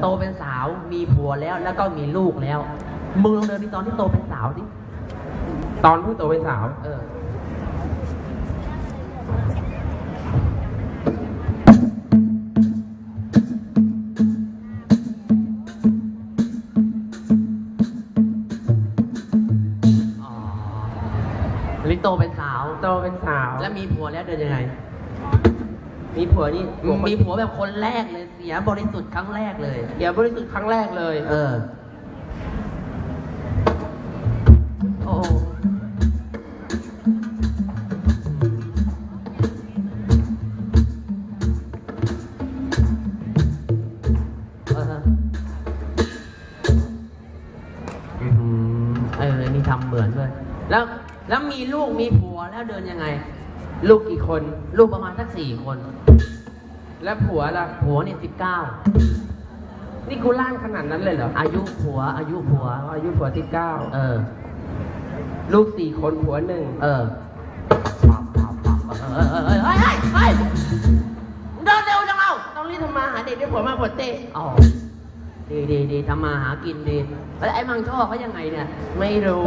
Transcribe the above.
โตเป็นสาวมีผัวแล้วแล้วก็มีลูกแล้ว มึงลองเดินไปตอนที่โตเป็นสาวดิตอนเพิ่งโตเป็นสาว เออ อ๋อลิโตเป็นสาว โตเป็นสาว แล้วมีผัวแล้วเดินยังไง มีผัวนี่ผัวคนมีผัวแบบคนแรกเลยเสียบริสุทธิ์ครั้งแรกเลย เดี๋ยวบริสุทธิ์ครั้งแรกเลย เออ โอ้เอออืมเออนี่ทำเหมือนด้วย แล้ว แล้วมีลูกมีผัวแล้วเดินยังไง ลูกกี่คน ลูกประมาณสักสี่คน และผัวล่ะ ผัวเนี่ยสิบเก้านี่กูล่างขนาดนั้นเลยเหรอ อายุผัว อายุผัว อายุผัวที่เก้า เออ ลูกสี่คนผัวหนึ่ง เออปับปับปับเออเออเออเฮ้ยเฮ้ยเฮ้ยมึงเดินเร็วจังเราต้องรีบทำมาหาเด็กด้วยผัวมาผัวเตะอ๋อดีดีดีทำมาหากินดีแล้วไอ้มังช่อเขายังไงเนี่ย ไม่รู้